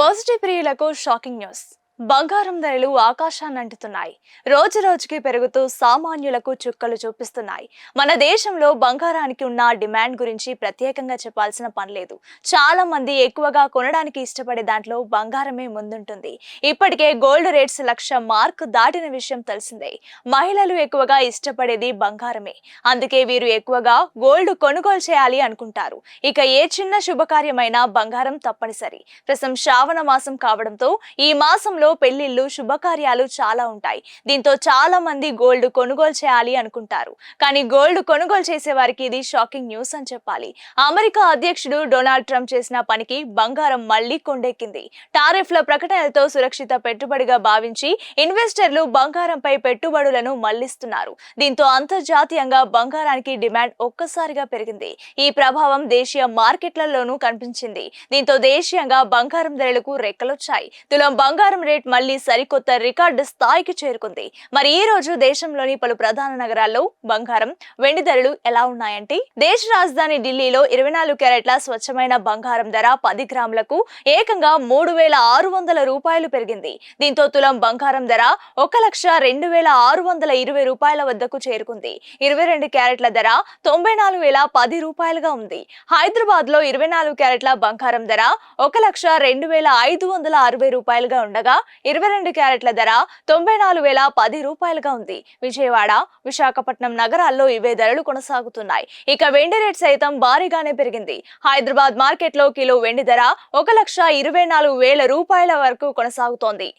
Positive ప్రియులకు shocking news. బంగారం ధరలు ఆకాశాన్ని అంటుతున్నాయి. రోజు రోజుకి పెరుగుతూ సామాన్యులకు చుక్కలు చూపిస్తున్నాయి. మన దేశంలో బంగారానికి ఉన్న డిమాండ్ గురించి ప్రత్యేకంగా చెప్పాల్సిన పని లేదు. చాలా మంది ఎక్కువగా కొనడానికి ఇష్టపడే దాంట్లో బంగారమే ముందుంటుంది. ఇప్పటికే గోల్డ్ రేట్స్ లక్ష మార్క్ దాటిన విషయం తెలిసిందే. మహిళలు ఎక్కువగా ఇష్టపడేది బంగారమే. అందుకే వీరు ఎక్కువగా గోల్డ్ కొనుగోలు చేయాలి అనుకుంటారు. ఇక ఏ చిన్న శుభకార్యమైనా బంగారం తప్పనిసరి. ప్రస్తుతం శ్రావణ మాసం కావడంతో ఈ మాసంలో పెళ్ళిళ్ళు శుభకార్యాలు చాలా ఉంటాయి. దీంతో చాలా మంది గోల్డ్ కొనుగోలు చేయాలి అనుకుంటారు. కానీ గోల్డ్ కొనుగోలు చేసే వారికి ఇది షాకింగ్ న్యూస్ అని చెప్పాలి. అమెరికా అధ్యక్షుడు డొనాల్డ్ ట్రంప్ చేసిన పనికి బంగారం మళ్ళీ కొండెక్కింది. టారిఫ్ల ప్రకటనలతో సురక్షిత పెట్టుబడిగా భావించి ఇన్వెస్టర్లు బంగారంపై పెట్టుబడులను మళ్ళిస్తున్నారు. దీంతో అంతర్జాతీయంగా బంగారానికి డిమాండ్ ఒక్కసారిగా పెరిగింది. ఈ ప్రభావం దేశీయ మార్కెట్లలోనూ కనిపించింది. దీంతో దేశీయంగా బంగారం ధరలకు రెక్కలొచ్చాయి. తులం బంగారం రేట్ మళ్ళీ సరికొత్త రికార్డు స్థాయికి చేరుకుంది. మరి ఈ రోజు దేశంలోని పలు ప్రధాన నగరాల్లో బంగారం వెండి ధరలు ఎలా ఉన్నాయంటే దేశ రాజధాని ఢిల్లీలో ఇరవై నాలుగు క్యారెట్ల స్వచ్ఛమైన బంగారం ధర పది గ్రాములకు ఏకంగా మూడు వేల ఆరు వందల రూపాయలు పెరిగింది. దీంతో తులం బంగారం ధర ఒక లక్ష రెండు వేల ఆరు వందల ఇరవై రూపాయల వద్దకు చేరుకుంది. ఇరవై రెండు క్యారెట్ల ధర తొంభై నాలుగు వేల పది రూపాయలుగా ఉంది. హైదరాబాద్లో ఇరవై నాలుగు క్యారెట్ల బంగారం ధర ఒక లక్ష రెండు వేల ఐదు వందల అరవై రూపాయలుగా ఉండగా ఇరవై రెండు క్యారెట్ల ధర తొంభై నాలుగు వేల పది రూపాయలుగా ఉంది. విజయవాడ విశాఖపట్నం నగరాల్లో ఇవే ధరలు కొనసాగుతున్నాయి. ఇక వెండి రేట్ సైతం భారీగానే పెరిగింది. హైదరాబాద్ మార్కెట్లో కిలో వెండి ధర ఒక లక్ష ఇరవై నాలుగు వేల రూపాయల వరకు కొనసాగుతోంది.